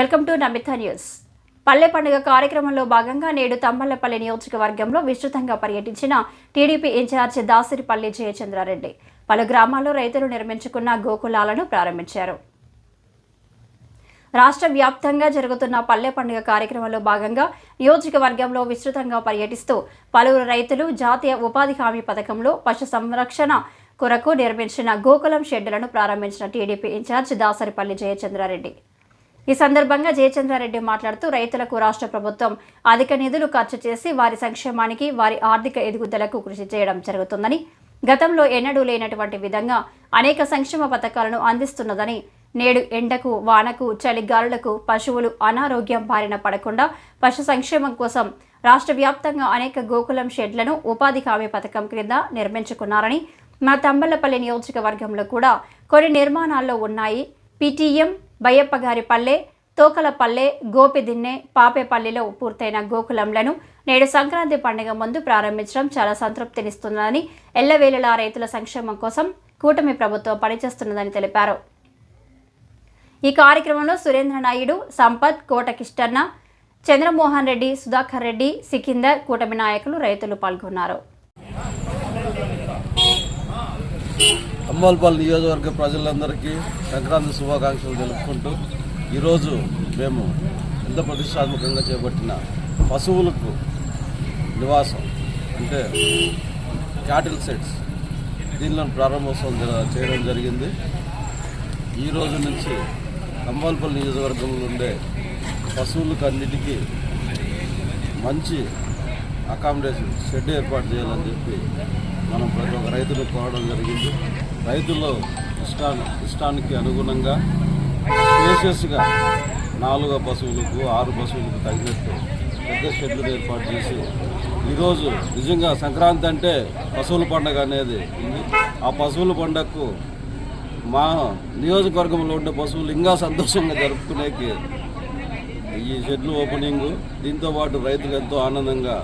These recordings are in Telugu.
Welcome to Namitha news. పల్లె పండుగ కార్యక్రమంలో భాగంగా నేడు తమ్మలపల్లి నియోజకవర్గంలో విస్తృతంగా పర్యటించిన టీడీపీ ఇన్ఛార్జ్ దాసిరిపల్లి జయచంద్రారెడ్డి. పలు గ్రామాల్లో రైతులు నిర్మించుకున్న గోకులాలను ప్రారంభించారు. రాష్ట్ర వ్యాప్తంగా జరుగుతున్న పల్లె పండుగ కార్యక్రమంలో భాగంగా నియోజకవర్గంలో విస్తృతంగా పర్యటిస్తూ పలువురు రైతులు జాతీయ ఉపాధి హామీ పథకంలో పశు సంరక్షణ కొరకు నిర్మించిన గోకులం షెడ్డులను ప్రారంభించిన టీడీపీ ఇన్ఛార్జ్ దాసరిపల్లి జయచంద్రారెడ్డి. ఈ సందర్భంగా జయచంద్రారెడ్డి మాట్లాడుతూ రైతులకు రాష్ట్ర ప్రభుత్వం అధిక నిధులు ఖర్చు చేసి వారి సంక్షేమానికి వారి ఆర్థిక ఎదుగుదలకు కృషి చేయడం జరుగుతుందని గతంలో ఎన్నడూ లేనటువంటి విధంగా అనేక సంక్షేమ పథకాలను అందిస్తున్నదని నేడు ఎండకు వానకు చలిగాలులకు పశువులు అనారోగ్యం బారిన పడకుండా పశు సంక్షేమం కోసం రాష్ట్ర వ్యాప్తంగా అనేక గోకులం షెడ్లను ఉపాధి హామీ పథకం క్రింద నిర్మించుకున్నారని మా తంబలపల్లి నియోజకవర్గంలో కూడా కొన్ని నిర్మాణాల్లో ఉన్నాయి. పిటిఎం బయ్యప్పగారి పల్లె తోకలపల్లె గోపిదిన్నె పాపేపల్లిలో పూర్తయిన గోకులంలను నేడు సంక్రాంతి పండుగ ముందు ప్రారంభించడం చాలా సంతృప్తినిస్తుందని ఎల్లవేళలా రైతుల సంక్షేమం కోసం కూటమి ప్రభుత్వం పనిచేస్తున్నదని తెలిపారు. ఈ కార్యక్రమంలో సురేంద్ర నాయుడు సంపత్ కోట కిష్టన్న చంద్రమోహన్ రెడ్డి సుధాకర్ రెడ్డి సికిందర్ కూటమి నాయకులు రైతులు పాల్గొన్నారు. అమ్మోల్పల్లి నియోజకవర్గ ప్రజలందరికీ సంక్రాంతి శుభాకాంక్షలు తెలుపుకుంటూ ఈరోజు మేము ఎంత ప్రతిష్టాత్మకంగా చేపట్టిన పశువులకు నివాసం అంటే క్యాటిల్ సెట్స్ దీనిలో ప్రారంభోత్సవం చేయడం జరిగింది. ఈ రోజు నుంచి అమ్మోల్పల్లి నియోజకవర్గంలో ఉండే పశువులకు అన్నిటికీ మంచి అకామిడేషన్ షెడ్ ఏర్పాటు చేయాలని చెప్పి మనం ప్రతి ఒక్క రైతును కోవడం జరిగింది. రైతుల్లో ఇష్టాన్ని ఇష్టానికి అనుగుణంగా స్పేషియస్గా నాలుగు పశువులకు ఆరు పశువులకు తగినట్టు పెద్ద షెడ్లు ఏర్పాటు చేసి ఈరోజు నిజంగా సంక్రాంతి అంటే పశువుల పండగ అనేది ఉంది. ఆ పశువుల పండగకు మా నియోజకవర్గంలో ఉండే పశువులు ఇంకా సంతోషంగా జరుపుకునేకి ఈ షెడ్లు ఓపెనింగ్ దీంతో పాటు రైతులు ఎంతో ఆనందంగా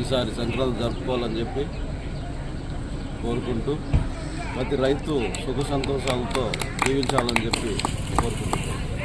ఈసారి సంక్రాంతి జరుపుకోవాలని చెప్పి కోరుకుంటూ ప్రతి రైతు సుఖ సంతోషాలతో జీవించాలని చెప్పి కోరుకుంటున్నాను